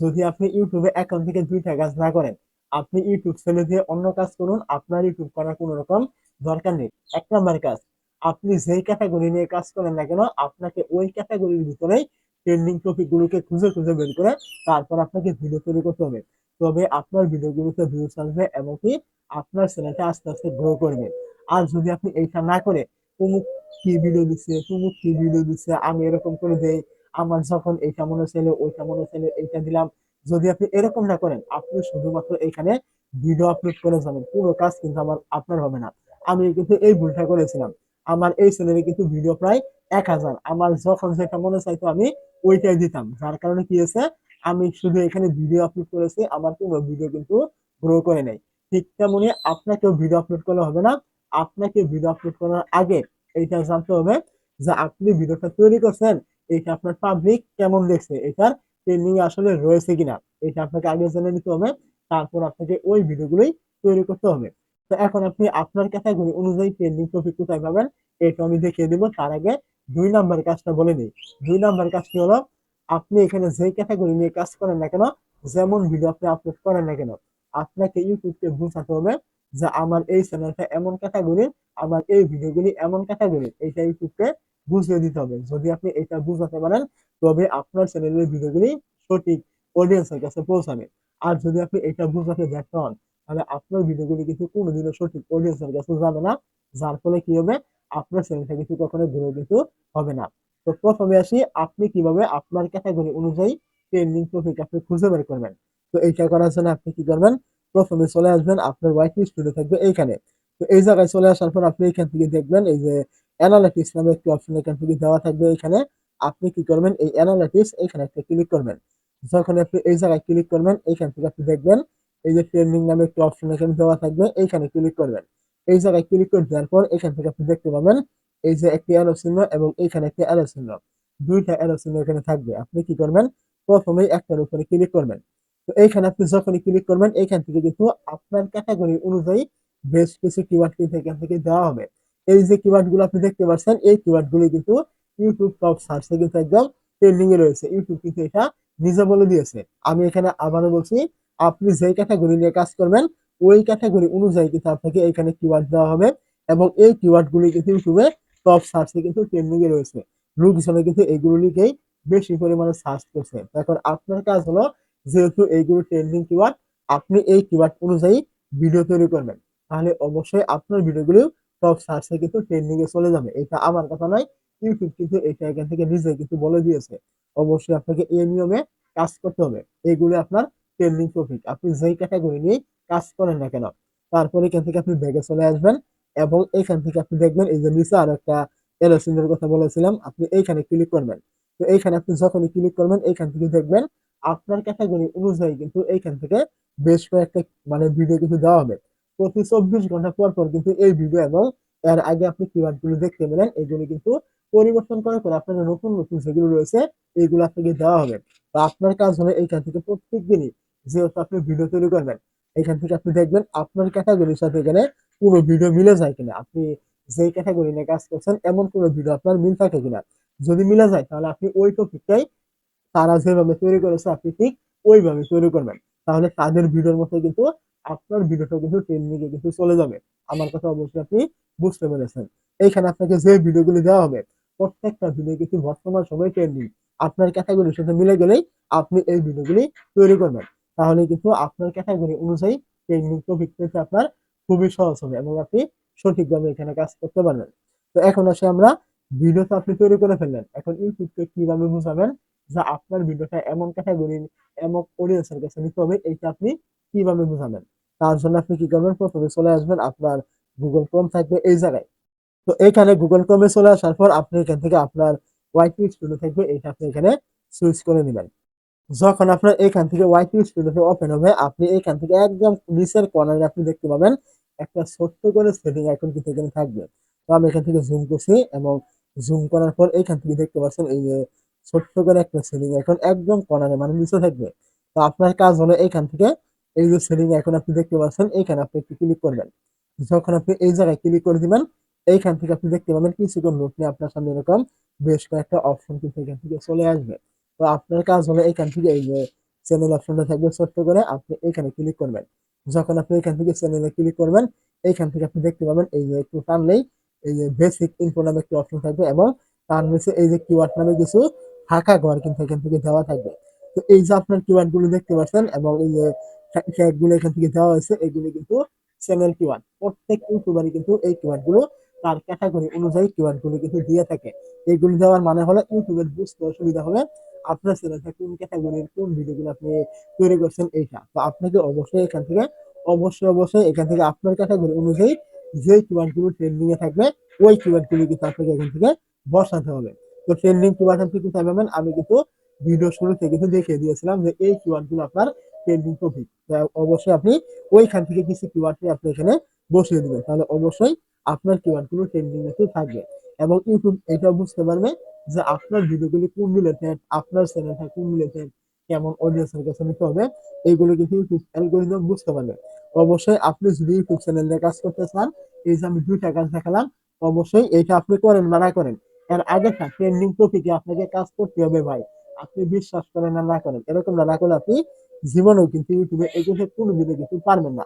যদি আপনি ইউটিউবে এখন থেকে দুইটা কাজ না করেন, আপনি ইউটিউব ছেড়ে দিয়ে অন্য কাজ করুন, আপনার ইউটিউব করার কোনো রকম দরকার নেই। এক নম্বর কাজ, আপনি যেই ক্যাটাগরি নিয়ে কাজ করেন না কেন, আপনাকে ওই ক্যাটাগরির ভিতরেই ট্রেন্ডিং টপিক গুলোকে খুঁজে খুঁজে বের করে তারপর আপনাকে ভিডিও তৈরি করতে হবে। তবে আপনার ভিডিওগুলোতে ভিউজ আসবে এবং কি আপনার চ্যানেলটা আস্তে আস্তে গ্রো করবে। আর যদি আপনি এইটা না করে অমুক কি ভিডিও দিচ্ছে তুমুক কি ভিডিও দিচ্ছে আমি এরকম করে দেই। আমার যখন এইটা মনে ছিল ওইটা মনে ছিল, এইটা দিলাম। যদি আপনি এরকম না করেন, আপনি শুধুমাত্র এখানে ভিডিও আপলোড করে যাবেন। পুরো কাজ কিন্তু আমার, আপনার হবে না। আমি কিন্তু এই ভুলটা করেছিলাম। আমার এই চ্যানেলে কিন্তু ভিডিও প্রায় এক হাজার। আমার যখন যেটা মনে চাইতো আমি ওইটাই দিতাম। যার কারণে কি হয়েছে, আমি শুধু এখানে ভিডিও আপলোড করেছি, আমার কোনো ভিডিও কিন্তু গ্রো করে নাই। ঠিক তেমনি আপনাকেও ভিডিও আপলোড করলে হবে না। আপনাকে ভিডিও আপলোড করার আগে এইটা জানতে হবে যে আপনি ভিডিওটা তৈরি করছেন এটা আপনার পাবলিক কেমন দেখছে? এটার ট্রেন্ডিং আসলে রয়েছে কিনা? এটা আপনাকে আগে জেনে নিতে হবে, তারপর আপনাকে ওই ভিডিওগুলোই তৈরি করতে হবে। তো এখন আপনি আপনার ক্যাটাগরি অনুযায়ী ট্রেন্ডিং টপিক কোথায় পাবেন, এটা আমি দেখিয়ে দিব। তার আগে দুই নাম্বার কাজটা বলে দিই দুই নাম্বার কাজটি হলো, আপনি এখানে যে ক্যাটাগরি নিয়ে কাজ করেন না কেন, যেমন ভিডিও আপনি আপলোড করেন না কেন, আপনাকে ইউটিউবকে বোঝাতে হবে যে আমার এই চ্যানেলটা এমন ক্যাটাগরির আমার এই ভিডিওগুলি এমন ক্যাটাগরির এইটা ইউটিউবকে বুঝিয়ে দিতে হবে। যদি আপনি এটা বুঝাতে পারেন, তবে আপনার চ্যানেলের ভিডিওগুলি সঠিক অডিয়েন্সের কাছে পৌঁছাবে। আর যদি আপনি এটা বুঝাতে ব্যর্থ হন, তাহলে আপনার ভিডিওগুলি কিন্তু কোনোদিনও সঠিক অডিয়েন্সের কাছে যাবে না। যার ফলে কি হবে? আপনার চ্যানেলটা কিন্তু কখনো গ্রো কিন্তু হবে না। তো প্রথমে আসি, আপনি কীভাবে আপনার ক্যাটাগরি অনুযায়ী ট্রেন্ডিং টপিক আপনি খুঁজে বের করবেন? তো এইটা করার জন্য আপনি কি করবেন? প্রথমে চলে আসবেন, আপনার ওয়াইটি স্টুডিও থাকবে এইখানে। তো এই জায়গায় চলে আসার পর আপনি এখান থেকে দেখবেন, এই যে অ্যানালিটিক্স নামে একটি অপশন এখান থেকে দেওয়া থাকবে। এখানে আপনি কি করবেন? এই অ্যানালিটিক্স এখানে একটা ক্লিক করবেন। যখন আপনি এই জায়গায় ক্লিক করবেন এইখান থেকে আপনি দেখবেন এই যে ট্রেন্ডিং নামে একটি অপশন এখানে দেওয়া থাকবে। এইখানে ক্লিক করবেন। এই জায়গায় ক্লিক করে দেওয়ার পর এখান থেকে আপনি দেখতে পাবেন এই যে একটি অ্যারো চিহ্ন এবং এইখানে একটি অ্যারো চিহ্ন। দুইটা অ্যারো চিহ্ন এখানে থাকবে। আপনি কি করবেন? প্রথমেই একটার উপরে ক্লিক করবেন। তো এইখানে আপনি যখনই ক্লিক করবেন এইখান থেকে কিন্তু আপনার ক্যাটাগরি অনুযায়ী বেশ কিছু কিওয়ার্ড কিন্তু এখান থেকে দেওয়া হবে। এই যে কিওয়ার্ডগুলো আপনি দেখতে পাচ্ছেন, এই কিওয়ার্ড গুলি কিন্তু ইউটিউব টপ সার্চে কিন্তু একদম ট্রেন্ডিং এ রয়েছে। ইউটিউব কিন্তু এটা নিজে বলে দিয়েছে। আমি এখানে আবারও বলছি, আপনি যে ক্যাটাগরি নিয়ে কাজ করবেন, ওই ক্যাটাগরি অনুযায়ী কিন্তু আপনাকে এখানে কিওয়ার্ড দেওয়া হবে এবং এই কিওয়ার্ড গুলি কিন্তু ইউটিউবে টপ সার্চে কিন্তু ট্রেন্ডিং এ রয়েছে। লোকজনে কিন্তু এইগুলিকেই বেশি পরিমাণে সার্চ করছে। এখন আপনার কাজ হলো, যেহেতু এইগুলো ট্রেন্ডিং কিওয়ার্ড আপনি এই কিওয়ার্ড অনুযায়ী ভিডিও তৈরি করবেন। তাহলে অবশ্যই আপনার ভিডিওগুলো টপ সার্চে কিন্তু ট্রেন্ডিং এ চলে যাবে। এটা আমার কথা নয় ইউটিউব কিন্তু এটা এখান থেকে নিজে কিন্তু বলে দিয়েছে। অবশ্যই আপনাকে এই নিয়মে কাজ করতে হবে। এগুলো আপনার ট্রেন্ডিং টপিক আপনি যেই ক্যাটাগরি নিয়ে কাজ করেন না কেন, তারপরে এখান থেকে আপনি ব্যাগে চলে আসবেন এবং এখান থেকে আপনি দেখবেন এই যে নিচে আর একটা এরো চিহ্নের কথা বলেছিলাম, আপনি এইখানে ক্লিক করবেন। তো এইখানে আপনি যখনই ক্লিক করবেন, এইখান থেকে দেখবেন আপনার ক্যাটাগরি অনুযায়ী কিন্তু এইখান থেকে বেশ কয়েকটা মানে ভিডিও কিন্তু দেওয়া হবে। প্রতি চব্বিশ ঘণ্টা পর পর কিন্তু এই ভিডিও এবং এর আগে আপনি কিওয়ার্ডগুলো দেখতে পেলেন, এগুলো কিন্তু পরিবর্তন করার পর আপনার নতুন নতুন যেগুলো রয়েছে এইগুলো আপনাকে দেওয়া হবে। তো আপনার কাজ হলো এইখান থেকে প্রত্যেক দিনই যেহেতু আপনি ভিডিও তৈরি করবেন, এখান থেকে আপনি দেখবেন আপনার ক্যাটাগরির সাথে এখানে কোনো ভিডিও মিলে যায় কিনা। আপনি যেই ক্যাটাগরি নিয়ে কাজ করছেন, এমন কোনো ভিডিও আপনার মিল থাকে কিনা। যদি মিলে যায়, তাহলে আপনি ওই টপিকটাই তারা যেভাবে তৈরি করেছে, আপনি ঠিক ওইভাবে তৈরি করবেন। তাহলে তাদের ভিডিওর মতো কিন্তু আপনার ভিডিওটা কিন্তু ট্রেন্ডিং এ কিন্তু চলে যাবে। আমার কথা অবশ্যই আপনি বুঝতে পেরেছেন। এইখানে আপনাকে যে ভিডিওগুলি দেওয়া হবে, প্রত্যেকটা ভিডিও কিন্তু বর্তমান সময় ট্রেন্ডিং আপনার ক্যাটাগরির সাথে মিলে গেলেই আপনি এই ভিডিওগুলি তৈরি করবেন। তাহলে কিন্তু আপনার ক্যাটাগরি অনুযায়ী ট্রেন্ডিং টপিক পেতে আপনার খুবই সহজ হবে এবং আপনি সঠিকভাবে এখানে কাজ করতে পারবেন। তো এখন আসে আমরা ভিডিও তো আপনি তৈরি করে ফেললেন। এখন ইউটিউবকে কীভাবে বুঝাবেন যে আপনার ভিডিওটা এমন ক্যাটাগরির এমন অডিয়েন্সের কাছে নিতে হবে, এইটা আপনি কীভাবে বুঝাবেন? তার জন্য আপনি কি করবেন? প্রথমে চলে আসবেন আপনার গুগল ক্রোম থাকবে এই জায়গায়। তো এখানে গুগল ক্রোমে চলে আসার পর আপনি এখান থেকে আপনার ওয়াইটি স্টুডিও থাকবে, এটা আপনি এখানে সুইচ করে নেবেন। যখন আপনার এখান থেকে ওয়াইটি স্টুডিও ওপেন হবে, আপনি এখান থেকে একদম নিচের কর্নারে আপনি দেখতে পাবেন একটা ছোট্ট করে সেটিং আইকন কিন্তু এখানে থাকবে। তো আমি এখান থেকে জুম করছি এবং জুম করার পর এখান থেকে দেখতে পাচ্ছেন এই যে ছোট্ট করে একটা সেটিং আইকন একদম কর্নারে মানে নিচে থাকবে। তো আপনার কাজ হলো এখান থেকে এই যে সেটিং এখন আপনি দেখতে পাচ্ছেন, এইখানে আপনি একটু ক্লিক করবেন। যখন আপনি এই জায়গায় ক্লিক করে দিবেন, এইখান থেকে আপনি দেখতে পাবেন কিছুক্ষণ নোট নিয়ে আপনার সামনে এরকম বেশ কয়েকটা অপশন কিন্তু এখান থেকে চলে আসবে। তো আপনার কাজ হলো এখান থেকে এই যে চ্যানেল অপশনটা থাকবে ছোট্ট করে, আপনি এখানে ক্লিক করবেন। যখন আপনি এখান থেকে চ্যানেলে ক্লিক করবেন, এইখান থেকে আপনি দেখতে পাবেন এই যে একটু টানলেই এই যে বেসিক ইনফো নামে একটি অপশন থাকবে এবং তার নিচে এই যে কিওয়ার্ড নামে কিছু ফাঁকা ঘর কিন্তু এখান থেকে দেওয়া থাকবে। তো এই যে আপনার কিওয়ার্ডগুলো দেখতে পাচ্ছেন এবং এই যে ট্যাগগুলো এখান থেকে দেওয়া হয়েছে। এগুলো কিন্তু চ্যানেল কিওয়ার্ড প্রত্যেক ইউটিউবারই কিন্তু এই কিওয়ার্ডগুলো তার ক্যাটাগরি অনুযায়ী কিওয়ার্ডগুলো কিন্তু দিয়ে থাকে। এইগুলো দেওয়ার মানে হলো ইউটিউবের বুঝতে অসুবিধা হবে আপনার চ্যানেলটা কোন ক্যাটাগরির কোন ভিডিওগুলো আপনি তৈরি করছেন এইটা। তো আপনাকে অবশ্যই এখান থেকে, অবশ্যই অবশ্যই এখান থেকে আপনার ক্যাটাগরি অনুযায়ী যে কিওয়ার্ডগুলো ট্রেন্ডিং এ থাকবে, ওই কিওয়ার্ডগুলো কিন্তু আপনাকে এখান থেকে বসাতে হবে। তো ট্রেন্ডিং কিওয়ার্ড আপনি পাবেন আমি কিন্তু ভিডিও শুরুতে কিন্তু দেখিয়ে দিয়েছিলাম যে এই কিওয়ার্ডগুলো আপনার ট্রেন্ডিং টপিক অবশ্যই আপনি ওইখান থেকে কিছু কিওয়ার্ড আপনি এখানে বসিয়ে দিবেন। তাহলে অবশ্যই আপনার কিওয়ার্ডগুলো ট্রেন্ডিং এ থাকবে। এবং ইউটিউব এটা বুঝতে পারবে যে আপনার ভিডিওগুলি কোন রিলেটেড আপনার চ্যানেলটা কোন রিলেটেড কেমন অডিয়েন্সের কাছে নিতে হবে এইগুলো কিন্তু ইউটিউব অ্যালগোরিদম বুঝতে পারবে। অবশ্যই আপনি যদি ইউটিউব চ্যানেল কাজ করতে চান, এই যে আমি দুইটা কাজ দেখালাম, অবশ্যই এইটা আপনি করেন বা না করেন, এর আগে ট্রেন্ডিং টপিকে আপনাকে কাজ করতে হবে ভাই। আপনি বিশ্বাস করেন না না করেন, এরকম না করলে আপনি জীবনেও কিন্তু ইউটিউবে এগুলো কোনো ভিডিও কিন্তু পারবেন না।